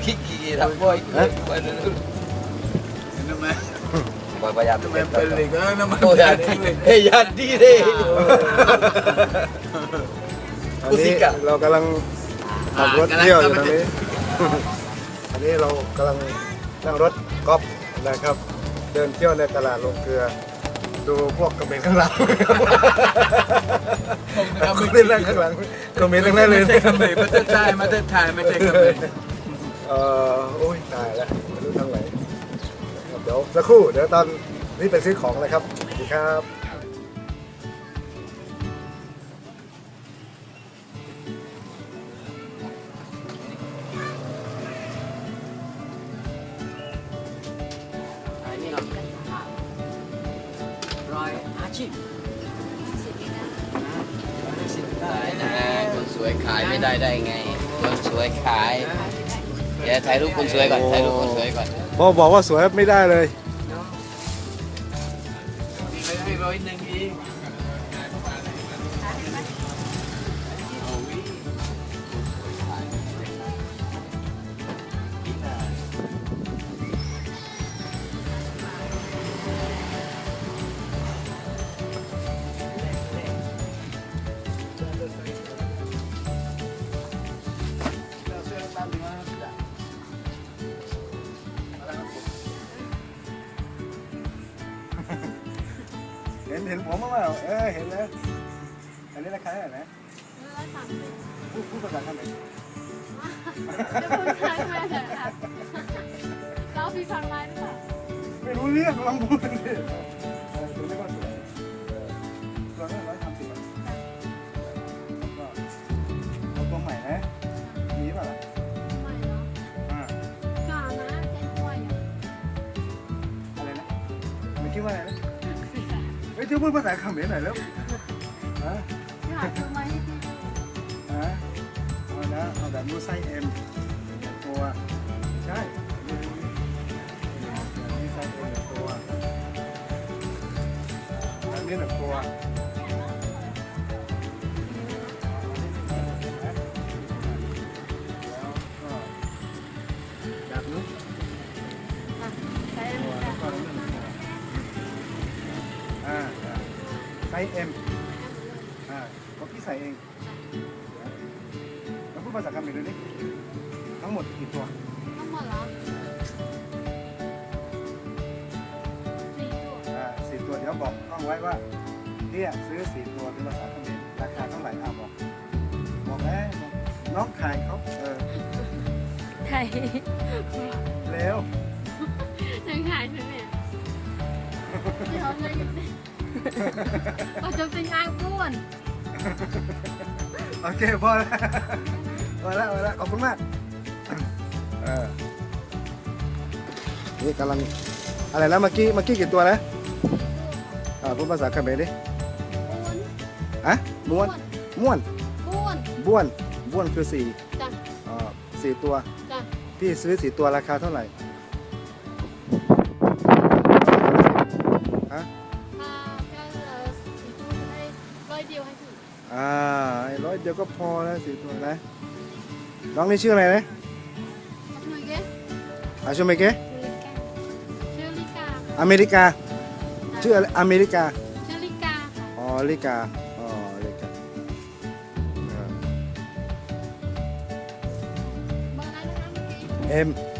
เลยขี้เกียจทำบ่อยไปเลยทำไมพยายามทำไมเป็นเหล็กเออน้ำมันโอ้ยาดีเฮ้ยยาดีเด้อันอุซินี้กะเรากำลังขับรถเที่ยวอยู่ตรงนี้ อันนี้เรากำลังนั่งรถกอล์ฟนะครับ เดินเที่ยวในตลาดลงเกลือ ดูพวกกระเบนข้างหลังคุณเล่นนั่งข้างหลังกระเบนทั้งนั้นเลยไม่ใช่กระเบนประเทศไทยประเทศไทยไม่ใช่กระเบน เออโอ้ยตายแล้วไม่รู้ทางไหนครับเดี๋ยวสักครู่เดี๋ยวตอนนี้ไปซื้อของเลยครับสวัสดีครับอันนี้เนาะรอยอาชีพได้นะคนสวยขายไม่ได้ได้ไง คนสวยขาย เดี๋ยวถ่ายรูปคนสวยก่อนถ่ายรูปคนสวยก่อนพอบอกว่าสวยไม่ได้เลยไม่ให้ร้อยหนึ่ง นเห็นผมบ้างเปล่าเออเห็นแล้วอันนี้ราคาเท่าไหร่นะพูดพูดภาษาเขมรเราพี่ฟังไลน์หรือเปล่าไม่รู้เรื่องลองพูดดิเออตัวนี้ก็สวยเออตัวนี้ร้อยสามสิบบาทก็เอาตัวใหม่นะมีป่ะล่ะไม่เนาะอ่าก่อนนะเจ๊ป่วยอยู่อะไรนะไม่คิดว่าอะไรนะ เฮ้ยเธอพูดภาษาเขมรหน่อยแล้วฮะที่หาซื้อมาให้พี่ฮะเอานะเอาแบบนู้ไส้เอ็มตัว ใช่นี่นี่ไส้เอ็มตัวอันนี้หนึ่งตัว ไซส์เอ็มอ่าก็พี่ใส่เอง แล้วพูดภาษาเขมรดูดิทั้งหมดกี่ตัว ทั้งหมดเหรอสี่ตัวอ่าสี่ตัวเดี๋ยวบอกต้องไว้ว่าเนี่ยซื้อสี่ตัวเป็นภาษาเขมรราคาเท่าไหร่อ่าบอกบอกแล้วน้องขายเขาเออไทยเร็ว จะเป็นงานป้วนโอเคพอแล้วพอแล้วพอแล้วขอบคุณมากเออนี่กำลังอะไรนะเมื่อกี้เมื่อกี้กี่ตัวนะอ่าพูดภาษาเขมรดิป้วนอะม้วนม้วนป้วนบ้วนบ้วนคือสี่จ้ะอ่าสี่ตัว จ้ะพี่ซื้อสี่ตัวราคาเท่าไหร่ อ่าไอ้ร้อยเดียวก็พอแล้วสี่ตัวนะน้องนี่ชื่ออะไรนะทำไมเก๊อาชูเมเกะชื่อลิกาอเมริกา ชื่ออะไรอเมริกาชื่อลิกาค่ะอ๋อลิกา อ๋อลิกาอ่าเบอร์อะไรนะคะเมื่